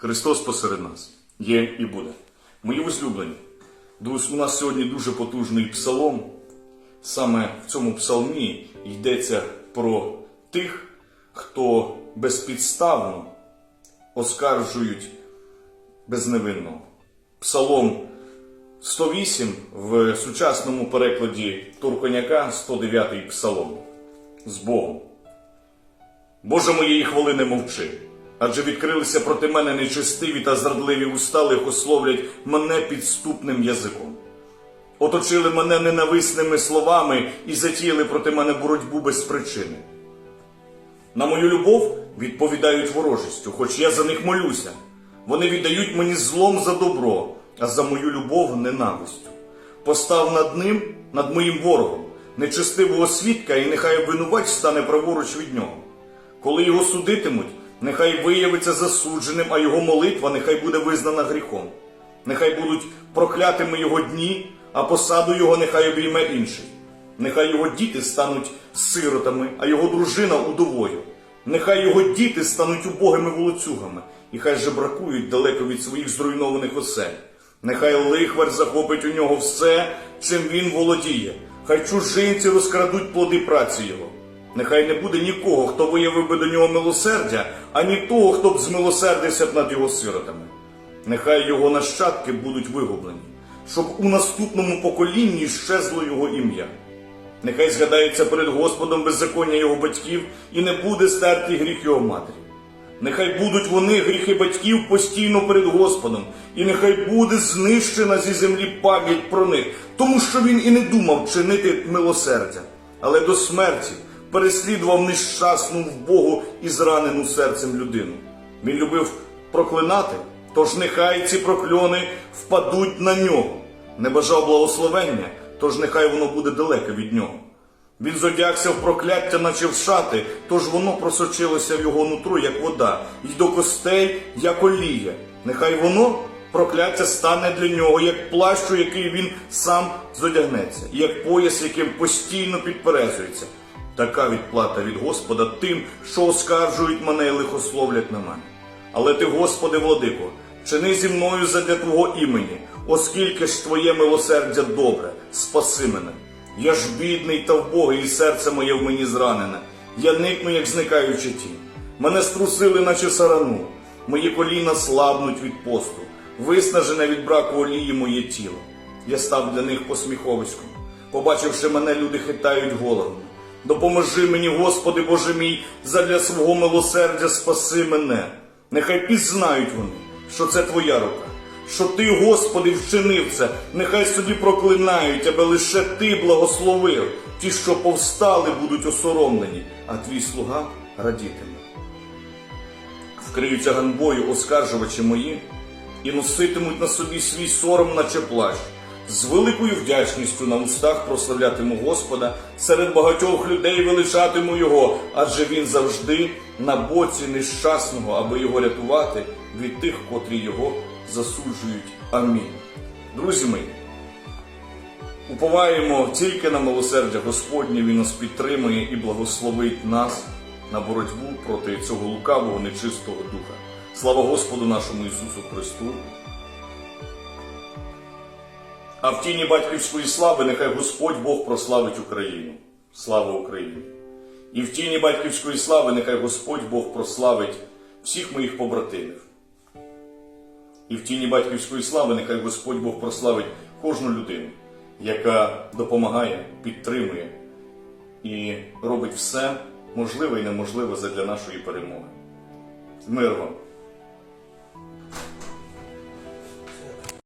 Христос посеред нас є і буде. Мої возлюблені, у нас сьогодні дуже потужний псалом. Саме в цьому псалмі йдеться про тих, хто безпідставно оскаржують безневинного. Псалом 108 в сучасному перекладі Турконяка 109 псалом. З Богом. Боже моєї хвали не мовчи, адже відкрилися проти мене нечестиві та зрадливі уста, лихословлять мене підступним язиком. Оточили мене ненависними словами і затіяли проти мене боротьбу без причини. На мою любов відповідають ворожістю, хоч я за них молюся. Вони віддають мені злом за добро, а за мою любов ненавистю. Постав над ним, над моїм ворогом, нечестивого свідка, і нехай обвинувач стане праворуч від нього. Коли його судитимуть, нехай виявиться засудженим, а його молитва нехай буде визнана гріхом. Нехай будуть проклятими його дні, а посаду його нехай обійме інший. Нехай його діти стануть сиротами, а його дружина удовою. Нехай його діти стануть убогими волоцюгами, і хай же бракують далеко від своїх зруйнованих осель. Нехай лихвар захопить у нього все, чим він володіє. Хай чужинці розкрадуть плоди праці його. Нехай не буде нікого, хто виявив би до нього милосердя, ані того, хто б змилосердився б над його сиротами. Нехай його нащадки будуть вигублені, щоб у наступному поколінні щезло його ім'я. Нехай згадається перед Господом беззаконня його батьків і не буде стертий гріх його матері. Нехай будуть вони, гріхи батьків, постійно перед Господом, і нехай буде знищена зі землі пам'ять про них, тому що він і не думав чинити милосердя, але до смерті переслідував нещасну Богу і зранену серцем людину. Він любив проклинати, тож нехай ці прокльони впадуть на нього. Не бажав благословення, тож нехай воно буде далеко від нього. Він зодягся в прокляття, наче в шати, тож воно просочилося в його нутро, як вода, і до костей, як олія. Нехай воно, прокляття, стане для нього, як плащ, у який він сам зодягнеться, і як пояс, яким постійно підперезується. Така відплата від Господа тим, що оскаржують мене і лихословлять на мене. Але ти, Господи, владико, чини зі мною задля Твого імені, оскільки ж Твоє милосердя добре, спаси мене. Я ж бідний та вбогий, і серце моє в мені зранене. Я никну, як зникаючи тінь. Мене струсили, наче сарану, мої коліна слабнуть від посту, виснажене від браку олії моє тіло. Я став для них посміховиськом. Побачивши мене, люди хитають головами. Допоможи мені, Господи Боже мій, задля свого милосердя спаси мене. Нехай пізнають вони, що це Твоя рука, що Ти, Господи, вчинив це, нехай собі проклинають, аби лише Ти благословив. Ті, що повстали, будуть осоромлені, а твій слуга радітиме. Вкриються ганьбою оскаржувачі мої і носитимуть на собі свій сором, наче плащ. З великою вдячністю на устах прославлятиму Господа, серед багатьох людей величатиму Його, адже Він завжди на боці нещасного, аби його рятувати від тих, котрі його засуджують. Амінь. Друзі мої, уповаємо тільки на милосердя Господнє, Він нас підтримує і благословить нас на боротьбу проти цього лукавого, нечистого духа. Слава Господу нашому Ісусу Христу! А в тіні батьківської слави нехай Господь Бог прославить Україну. Слава Україні! І в тіні батьківської слави нехай Господь Бог прославить всіх моїх побратимів. І в тіні батьківської слави нехай Господь Бог прославить кожну людину, яка допомагає, підтримує і робить все можливе і неможливе задля нашої перемоги. Мир вам!